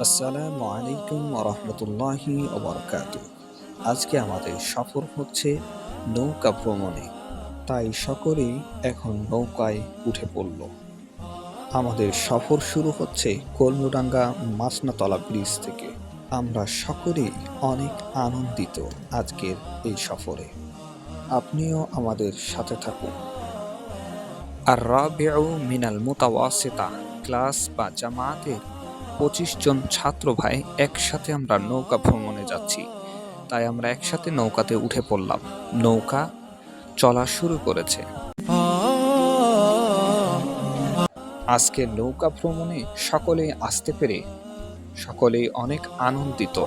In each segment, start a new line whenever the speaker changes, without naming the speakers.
আসসালামু আলাইকুম রহমতুল্লাহি ওবরকাত আজকে আমাদের সফর হচ্ছে নৌকা ভ্রমণে। তাই সকলেই এখন নৌকায় উঠে পড়ল। আমাদের সফর শুরু হচ্ছে কলমুডাঙ্গা মাসনাতলা ব্রিজ থেকে। আমরা সকলেই অনেক আনন্দিত আজকের এই সফরে। আপনিও আমাদের সাথে থাকুন। আর রাবেউ মিনাল মুতাওয়াসিতা, ক্লাস বা জামাতের পঁচিশ জন ছাত্র ভাই একসাথে আমরা নৌকা ভ্রমণে যাচ্ছি। তাই আমরা একসাথে নৌকাতে উঠে পড়লাম। নৌকা চলা শুরু করেছে। আজকে নৌকা ভ্রমণে সকলেই আসতে পেরে, সকলেই অনেক আনন্দিত।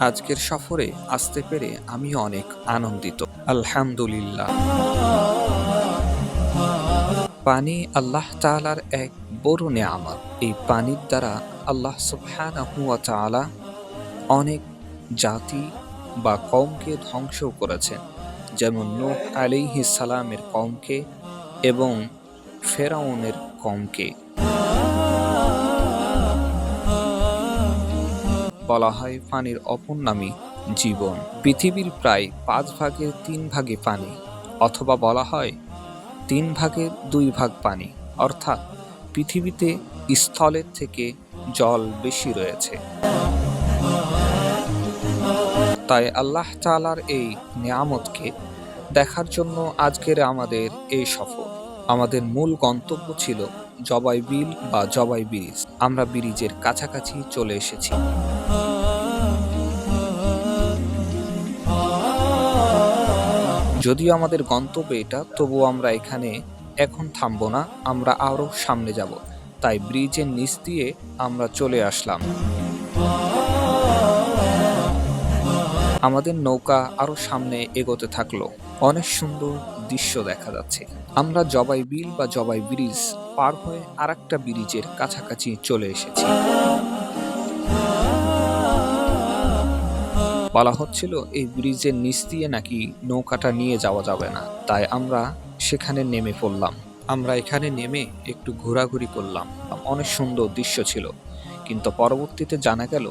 আজকের সফরে আসতে পেরে আমি অনেক আনন্দিত। আলহামদুলিল্লাহ। পানি আল্লাহ তাআলার এক বড় নেয়ামত এই পানির দ্বারা আল্লাহ সুবহানাহু ওয়া তাআলা অনেক জাতি বা কওমকে ধ্বংস করেছেন। যেমন নূহ আলিহি সালামের কওমকে এবং ফেরাউনের কওমকে। বলা হয় পানির অপর নামই জীবন। পৃথিবীর প্রায় পাঁচ ভাগের তিন ভাগে পানি, অথবা বলা হয় তিন ভাগের দুই ভাগ পানি। অর্থাৎ পৃথিবীতে স্থলের থেকে জল বেশি রয়েছে। তাই আল্লাহ তাআলার এই নিয়ামতকে দেখার জন্য আজকের আমাদের এই সফর। আমাদের মূল গন্তব্য ছিল জবাই বিল বা জবাই ব্রিজ। আমরা ব্রিজের কাছাকাছি চলে এসেছি। যদিও আমাদের গন্তব্য এটা, তবুও আমরা এখানে এখন থামবো না, আমরা আরও সামনে যাব। তাই ব্রিজের নিচ দিয়ে আমরা চলে আসলাম। আমাদের নৌকা আরও সামনে এগোতে থাকল। অনেক সুন্দর দৃশ্য দেখা যাচ্ছে। আমরা জবাই বিল বা জবাই ব্রিজ পার হয়ে আরেকটা ব্রিজের কাছাকাছি চলে এসেছি। বলা হচ্ছিল, এই ব্রিজের নিচ দিয়ে নাকি নৌকাটা নিয়ে যাওয়া যাবে না। তাই আমরা সেখানে নেমে পড়লাম। আমরা এখানে নেমে একটু ঘোরাঘুরি করলাম। অনেক সুন্দর দৃশ্য ছিল। কিন্তু পরবর্তীতে জানা গেল,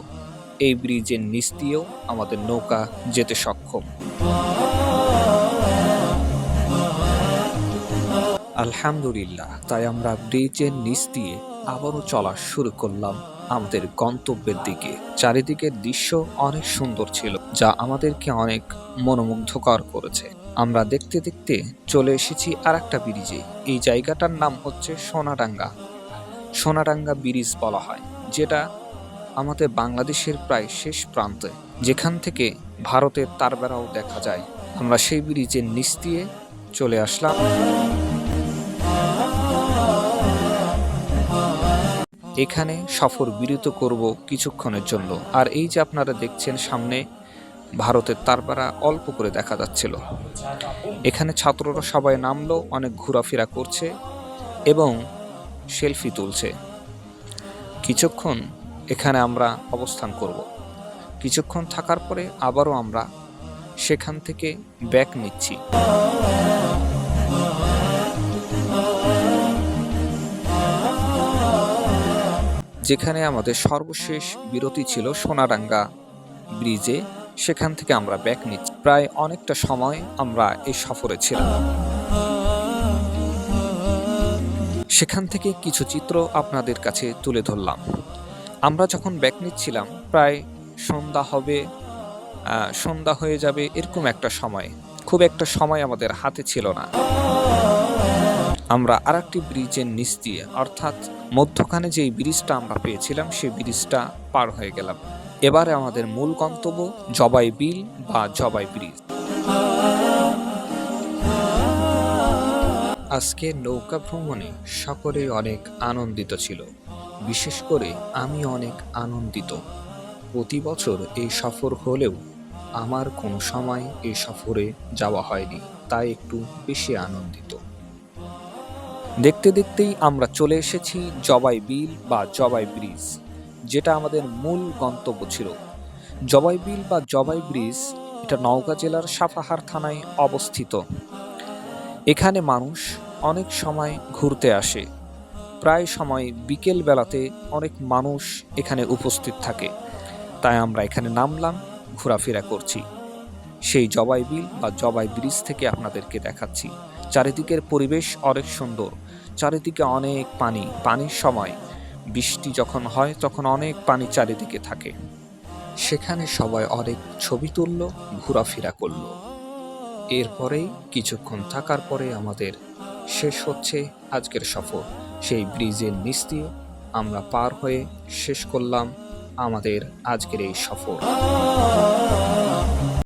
এই ব্রিজের নিচ দিয়েও আমাদের নৌকা যেতে সক্ষম। আলহামদুলিল্লাহ, তাই আমরা ব্রিজের নিচ দিয়ে আবারও চলা শুরু করলাম। আমাদের গন্তব্যের দিকে। চারিদিকের দৃশ্য অনেক সুন্দর ছিল, যা আমাদেরকে অনেক মনোমুগ্ধকর করেছে। আমরা দেখতে দেখতে চলে এসেছি আর একটা ব্রিজে। এই জায়গাটার নাম হচ্ছে সোনাডাঙ্গা। সোনাডাঙ্গা ব্রিজ বলা হয়, যেটা আমাদের বাংলাদেশের প্রায় শেষ প্রান্তে, যেখান থেকে ভারতের তারবেরাও দেখা যায়। আমরা সেই ব্রিজের নিচ দিয়ে চলে আসলাম। এখানে সফর বিরত করব কিছুক্ষণের জন্য। আর এই যে আপনারা দেখছেন সামনে, ভারতের তারপাড়া অল্প করে দেখা যাচ্ছিল। এখানে ছাত্ররা সবাই নামলো, অনেক ঘোরাফেরা করছে এবং সেলফি তুলছে। কিছুক্ষণ এখানে আমরা অবস্থান করব। কিছুক্ষণ থাকার পরে আবারও আমরা সেখান থেকে ব্যাক নিচ্ছি। যেখানে আমাদের সর্বশেষ বিরতি ছিল সোনাডাঙ্গা ব্রিজে, সেখান থেকে আমরা ব্যাক নিচ্ছি। প্রায় অনেকটা সময় আমরা এই সফরে ছিলাম। সেখান থেকে কিছু চিত্র আপনাদের কাছে তুলে ধরলাম। আমরা যখন ব্যাক নিচ্ছিলাম, প্রায় সন্ধ্যা হবে সন্ধ্যা হয়ে যাবে এরকম একটা সময়। খুব একটা সময় আমাদের হাতে ছিল না। আমরা আর একটি ব্রিজের নিচ দিয়ে, অর্থাৎ মধ্যখানে যেই ব্রিজটা আমরা পেয়েছিলাম সেই ব্রিজটা পার হয়ে গেলাম। এবারে আমাদের মূল গন্তব্য জবাই বিল বা জবাই ব্রিজ। আজকে নৌকা ভ্রমণে সকলে অনেক আনন্দিত ছিল। বিশেষ করে আমি অনেক আনন্দিত। প্রতি বছর এই সফর হলেও আমার কোনো সময় এই সফরে যাওয়া হয়নি, তাই একটু বেশি আনন্দিত। দেখতে দেখতেই আমরা চলে এসেছি জবাই বিল বা জবাই ব্রিজ, যেটা আমাদের মূল গন্তব্য ছিল। জবাই বিল বা জবাই ব্রিজ এটা নওগাঁ জেলার সাপাহার থানায় অবস্থিত। এখানে মানুষ অনেক সময় ঘুরতে আসে। প্রায় সময় বিকেল বেলাতে অনেক মানুষ এখানে উপস্থিত থাকে। তাই আমরা এখানে নামলাম, ঘোরাফেরা করছি। সেই জবাই বিল বা জবাই ব্রিজ থেকে আপনাদেরকে দেখাচ্ছি। চারিদিকের পরিবেশ অনেক সুন্দর। চারিদিকে অনেক পানি, পানির সময়। বৃষ্টি যখন হয়, তখন অনেক পানি চারিদিকে থাকে। সেখানে সবাই অনেক ছবি তুলল, ঘোরাফেরা করল। এরপরেই কিছুক্ষণ থাকার পরে আমাদের শেষ হচ্ছে আজকের সফর। সেই ব্রিজের নিচ দিয়ে আমরা পার হয়ে শেষ করলাম আমাদের আজকের এই সফর।